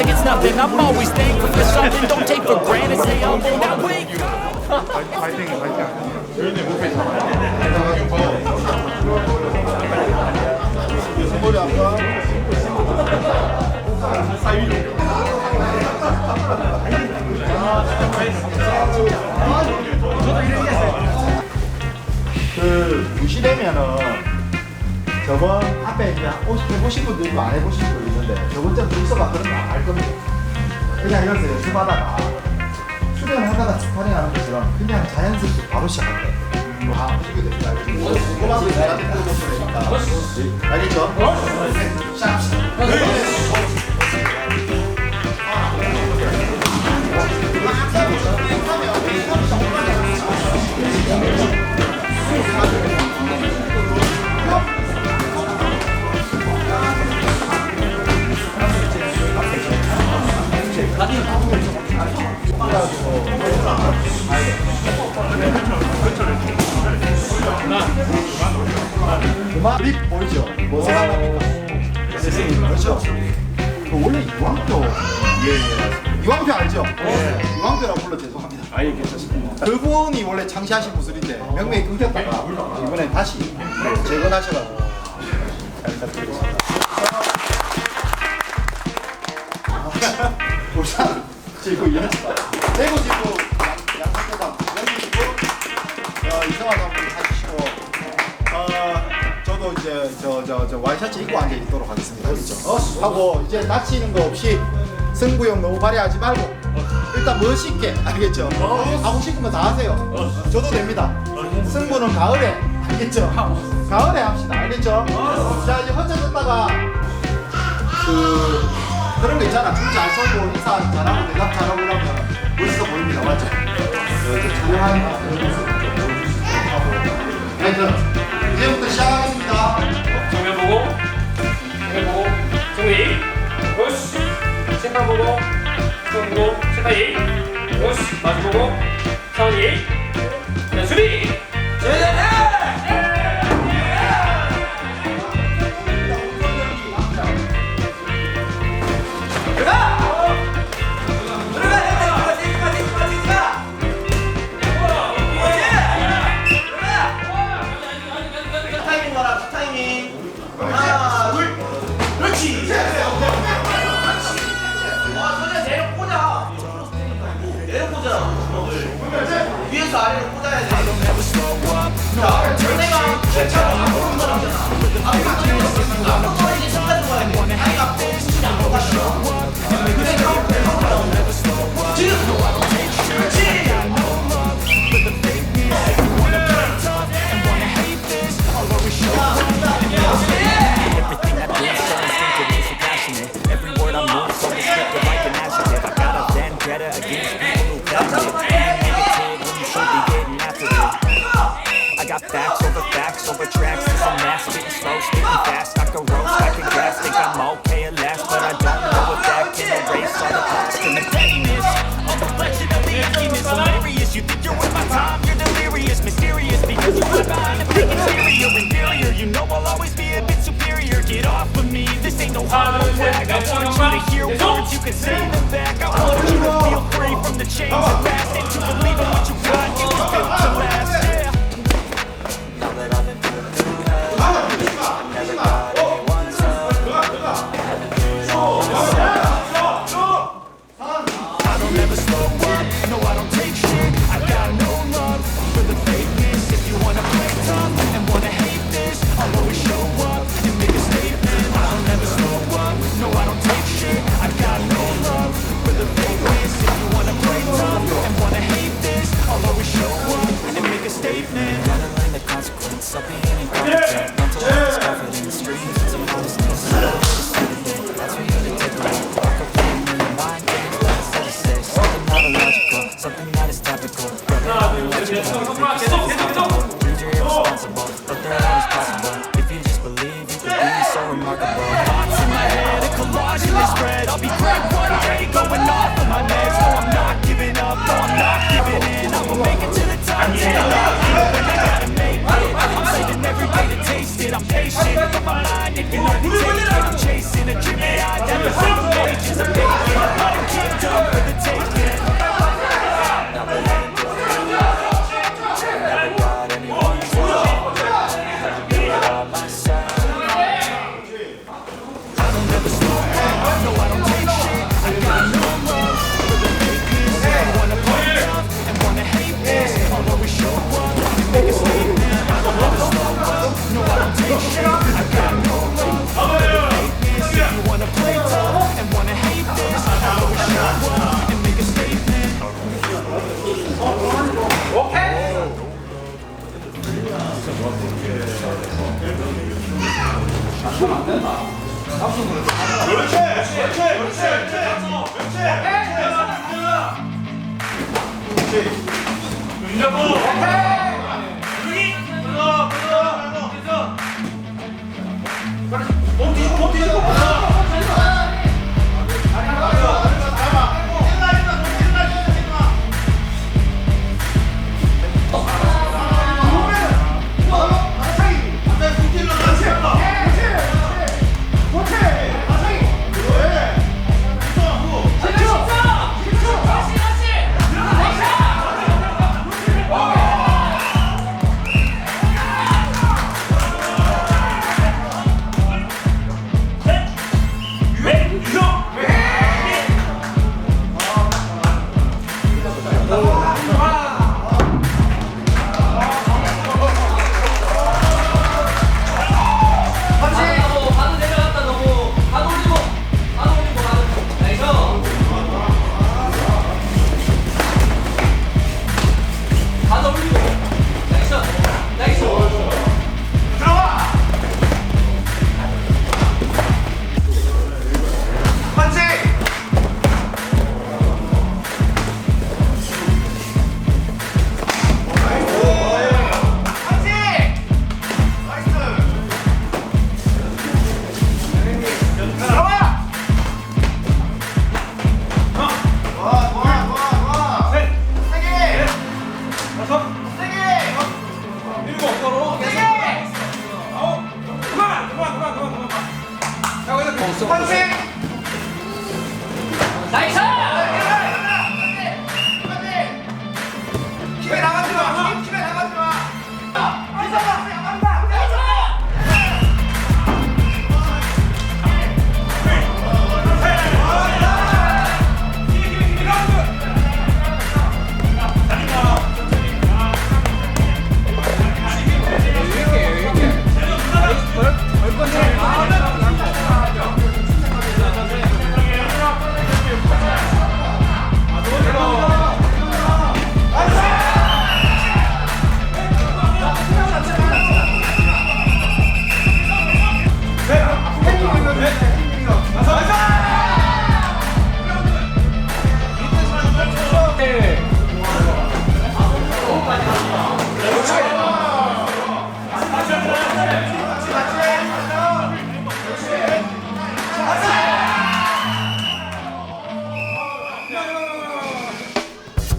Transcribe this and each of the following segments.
like it's nothing. I'm always thankful for something. Don't take for granted. Stay humble. Now wake up. 그 무시되면은 저번 앞에 그냥 오십- 해보신 분도 있고 안 해보신 분도 있는데 저번 주 불서가 그런 거 안 할 겁니다. 그냥 이래서 연습하다가 수련하다가 스파링 하는 것처럼 그냥 자연스럽게 바로 시작할 거예요. 다 하시게 됩니다. 거 저한테 물어보시면 되니까. 알겠죠? 시작 알죠? 유황표라고 불러 죄송합니다 아예 괜찮습니다 그분이 원래 창시하신 무술인데 명맥이 끊겼다가 이번에 다시 재건하셔가지고 잘 부탁드리겠습니다 울산 지구 대구 지구 양산대상 연기 지구 어, 이성환 선수 해주시고 어, 저도 이제 저 저 저 와이셔츠 입고 앉아 있도록 하겠습니다. 그렇죠? 하고 이제 다치는 거 없이 승부욕 너무 발휘하지 말고 일단 멋있게 알겠죠? 하고 싶은 거 다 하세요. 저도 됩니다. 승부는 가을에 알겠죠? 가을에 합시다. 알겠죠? 자 이제 헛젖었다가 그 그런 거 있잖아. 춤잘 쏘고 인사 잘하고 대답 잘하고 이러면 멋있어 보입니다. 맞죠? 이렇게 하여튼 이제부터 시작하겠습니다. 정면 보고 정면 보고 정리 보고 심판 보고 심판 이 푸시 마주 보고 상 I got facts over facts over tracks. This a mass spitting slow, spitting fast. I can roast, I can gas. Think I'm okay at last, but I don't know if that can erase all the past and the pettiness. A reflection of the emptiness, hilarious. You think you're worth my time, you're delirious, mysterious because you hide behind a fake exterior, inferior. You know I'll always be a bit superior. Get off of me, this ain't no hollow wag. I want you to hear words, you can say them back. I want you to the chains and last into believing what you I'm patient. I'm mind if you know 그렇지! 그렇지! 그렇지! 그렇지! 그렇지! 윤정우! 윤이! 불러! 불러! 불러! 몸 뒤집어! 몸 뒤집어! 컷!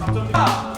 3점.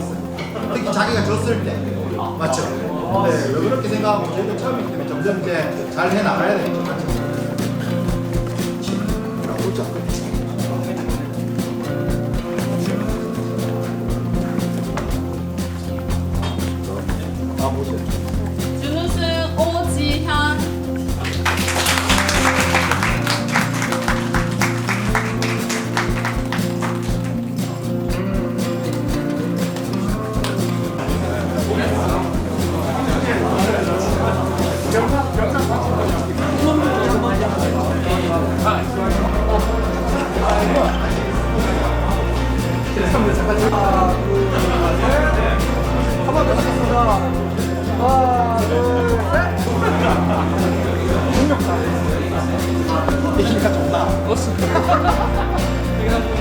있어요. 특히 자기가 졌을 때. 맞죠? 네, 왜 그렇게 생각하고 저희도 처음이기 때문에 점점 이제 잘 해나가야 되겠죠. 맞죠? 자, 보자. 야,